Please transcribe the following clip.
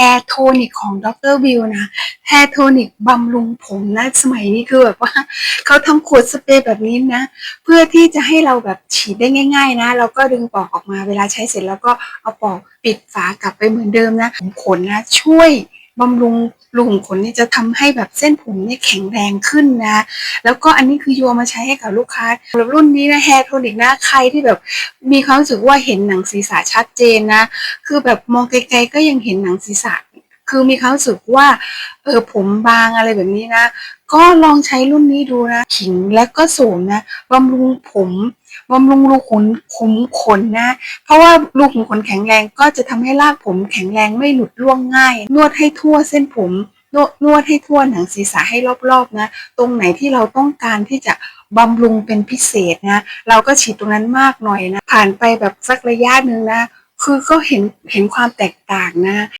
แฮร์โทนิกของดรวิวนะแฮร์โทนิกบำรุงผมนะสมัยนี้คือแบบว่าเขาทำขวดสเปรย์แบบนี้นะ เพื่อที่จะให้เราแบบฉีดได้ง่าย ๆ นะแล้วก็ดึงปอกออกมาเวลาใช้เสร็จแล้วก็เอาปอกปิดฝากลับไปเหมือนเดิมนะผมขนนะ ช่วยบำรุง รูขุมขนเนี่ยจะทำให้แบบเส้นผมเนี่ยแข็งแรงขึ้นนะ แล้วก็อันนี้คือโยมาใช้ให้กับลูกค้าแบบรุ่นนี้นะแฮร์โทนิกนะใครที่แบบมีความรู้สึกว่าเห็นหนังศีรษะชัดเจนนะ คือแบบมองไกลๆก็ยังเห็นหนังศีรษะ คือมีความรู้สึกว่าเออผมบางอะไรแบบนี้นะ ก็ลองใช้รุ่นนี้ดูนะ ขิงและก็โสมนะบำรุงผมบำรุงรูขุมขนขนนะ เพราะว่ารูขุมขนแข็งแรงก็จะทำให้รากผมแข็งแรงไม่หลุดร่วงง่าย นวดให้ทั่วเส้นผมนวดนวดให้ทั่วหนังศีรษะให้รอบๆนะ ตรงไหนที่เราต้องการที่จะบำรุงเป็นพิเศษนะ เราก็ฉีดตรงนั้นมากหน่อยนะ ผ่านไปแบบสักระยะหนึ่งนะ คือก็เห็นเห็นความแตกต่างนะ